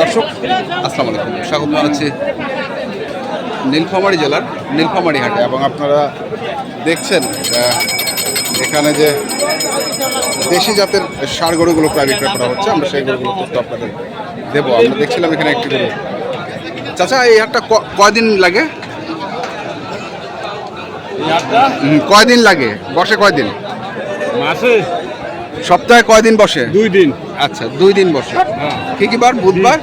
দর্শক আসসালামু আলাইকুম। স্বাগত জানাচ্ছি নীলফামারী জেলার নীলফামারী হাটে। এবং আপনারা দেখছেন এখানে যে দেশি জাতের ষাড় গরুগুলো প্রায় বিক্রয় করা হচ্ছে আমরা সেই গরুগুলো তথ্য আপনাদের দেবো। আমরা দেখছিলাম এখানে একটি গরু। চাচা এই হাটটা কয়দিন লাগে? কয়দিন লাগে? বসে কয়দিন? মাসে। সপ্তাহে কয়দিন বসে? দুই দিন। আচ্ছা দুই দিন বসে। হ্যাঁ। কি কি বার? বুধবার?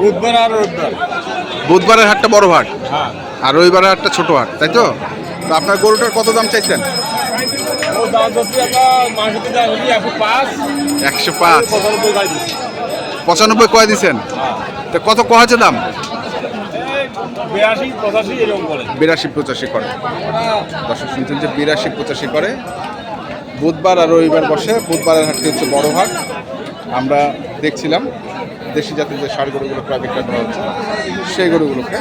বুধবার আর রোববার। বুধবারের হাটটা বড় হাট। হ্যাঁ। আর রবিবারের হাটটা ছোট হাট তাই তো? তো আপনার গরুটার কত দাম চাইছেন? একশো পাঁচ। পঁচানব্বই কয় দিছেন? তো কত ক হচ্ছে দাম? বিরাশি পঁচাশি করে। দর্শক শুনছেন যে বিরাশি পঁচাশি করে। বুধবার আর রবিবার বসে, বুধবারের হাটটি হচ্ছে বড় হাট। আমরা দেখছিলাম দেশি জাতের যে সার গরুগুলো প্রায় করা হচ্ছে, সেই গরুগুলোকে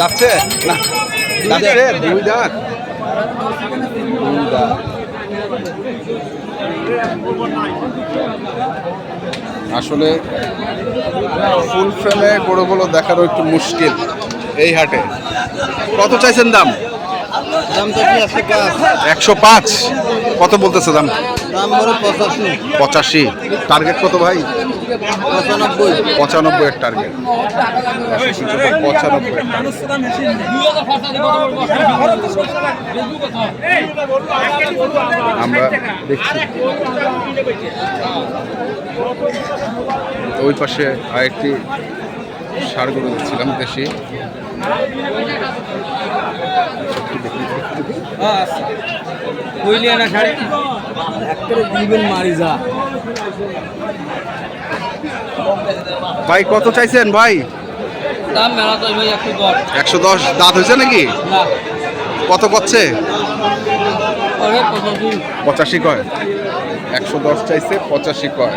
যাচ্ছে? না, যাচ্ছে। দুই দাঁত। দুই দাঁত। আসলে ফুল ফ্রেমে বড় বড় দেখারও একটু মুশকিল এই হাটে। কত চাইছেন দাম? দাম তো একশো পাঁচ। কত বলতেছে দাম? পঁচাশি। টার্গেট কত ভাই? পঁচানব্বই। পঁচানব্বই এর টার্গেট পঁচানব্বই। আমরা দেখছি। ওই পাশে আরেকটি সার গরু দেখছিলাম দেশি। কইলি না শাড়ি? দিবেন মারি যা। ভাই কত চাইছেন ভাই? দাম মেলা তো ভাই একটু দর একশো দশ দাঁত হয়েছে নাকি? না। কত করছে পঁচাশি কয়। একশো দশ চাইছে পঁচাশি কয়।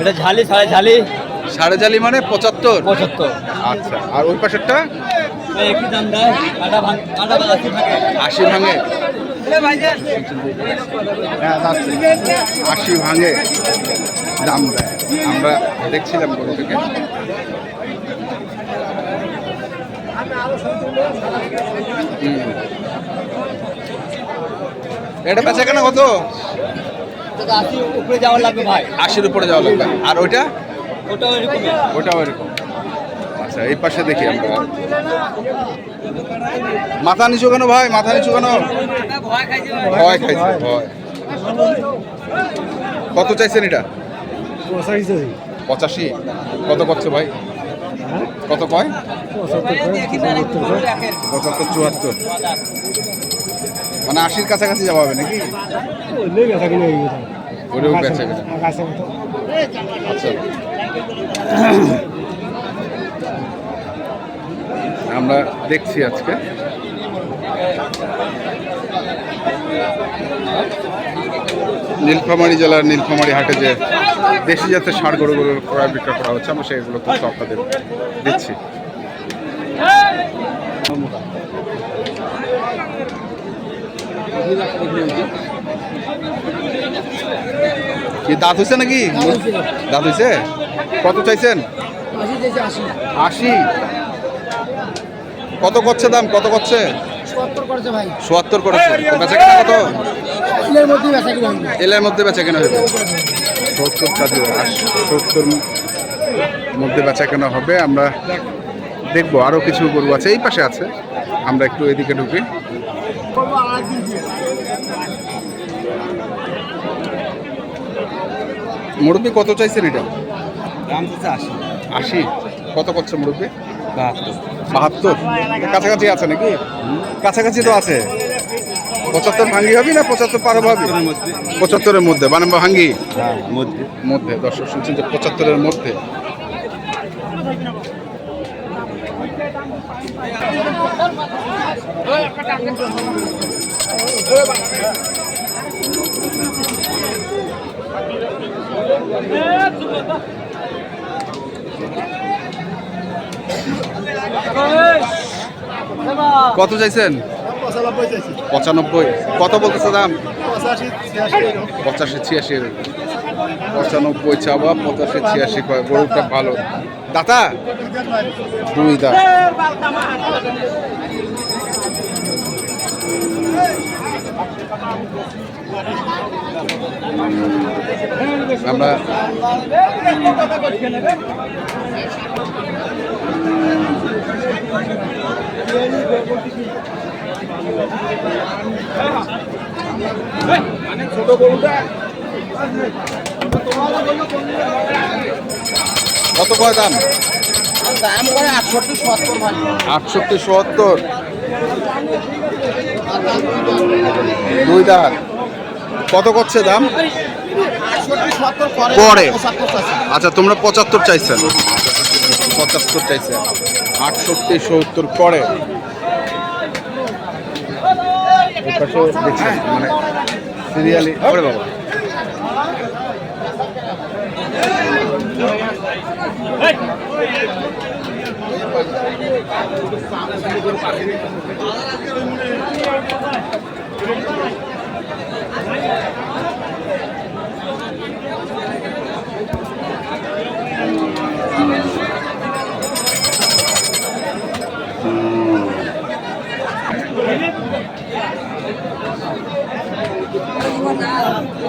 এটা ঝালি সাড়ে ঝালি। সাড়ে ঝালি মানে পঁচাত্তর? পঁচাত্তর। আচ্ছা আর ওই পাশেরটা? দাম দেয় ভাঙ আশি ভাঙে। হ্যাঁ আশি ভাঙে দাম দেয়। আমরা দেখছিলাম গরু থেকে। এটা বেচা কেনা কত? উপরে যাওয়ার লাগবে ভাই। আশির উপরে যাওয়া লাগবে। আর ওইটা? ওটাও এরকম। আচ্ছা এই পাশে দেখি আমরা। মাথা নিচু কেন ভাই? মাথা নিচু কেন? ভয় খাইছে ভয়। খাইছে ভয় কত চাইছেন এটা? পঁচাশি? কত করছে ভাই? কত কয়? পঁচাত্তর চুয়াত্তর মানে আশির কাছাকাছি যাওয়া হবে নাকি? বেচা আচ্ছা। আমরা দেখছি আজকে। নীলফামারী জেলার নীলফামারী হাটে যে দেশি জাতের ষাড় গরুগুলো ক্রয় বিক্রয় করা হচ্ছে আমরা সেগুলো তথ্য আপনাদের দিচ্ছি। দাঁত হয়েছে নাকি? দাঁত হয়েছে কত চাইছেন? আশি? কত করছে দাম? কত করছে? চুয়াত্তর করেছে বেচা কেনা কত? এলের মধ্যে বেচা কেনা হবে? সত্তর কাজে সত্তর মধ্যে বেচা কেনা হবে। আমরা দেখব আরও কিছু গরু আছে এই পাশে আছে। আমরা একটু এদিকে ঢুকি। মুরব্বী কত চাইছেন এটা? আশি। আশি। কত করছে মুরব্বী? বাহাত্তর। কাছাকাছি আছে নাকি? কাছাকাছি তো আছে। পঁচাত্তর ভাঙ্গি হবি না পঁচাত্তর পারো ভাবি পঁচাত্তরের মধ্যে মানে ভাঙ্গি? মধ্যে, দর্শক শুনছেন যে পঁচাত্তরের মধ্যে। কত চাইছেন? পঁচানব্বই। কত বলতেছে দাম? পঁচাশি ছিয়াশি। পঁচানব্বই চাওয়া, পঁচাশি ছিয়াশি গরুটা ভালো। দাতা? দুই দাঁত। আমরা কত কয় দাম? দাম করে আটষট্টি সত্তর আটষট্টি সত্তর। দুই দাঁত। কত করছে দাম? করে পরে। আচ্ছা তোমরা পঁচাত্তর চাইছেন। পঁচাত্তর চাইছেন আটষট্টি সত্তর পরে। এই পাশে দেখছেন মানে সিরিয়ালি ওরে বাবা।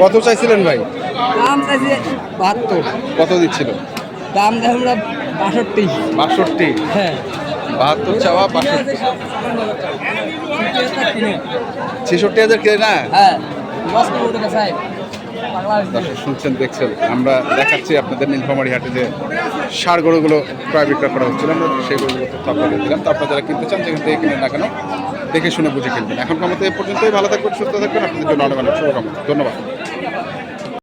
কত চাইছিলেন ভাই? দাম চাইছে বাহাত্তর। কত দিচ্ছিল? দাম দেয় আমরা বাষট্টি। বাষট্টি? হ্যাঁ। বাহাত্তর চাওয়া বাষট্টি। ছেষট্টি হাজার কে না? হ্যাঁ। শুনছেন দেখছেন আমরা দেখাচ্ছি আপনাদের নীলফামারি হাটে যে সার গরুগুলো ক্রয় বিক্রয় করা হচ্ছিল। আমরা সেই গরুগুলো তথ্য আপনাদের দিলাম। তারপর যারা কিনতে চান যেখান থেকে কিনেন না কেন দেখে শুনে বুঝে কিনবেন এখন মতো এ পর্যন্তই। ভালো থাকবেন, সুস্থ থাকবেন। আপনাদের জন্য অনেক অনেক শুভকামনা। ধন্যবাদ।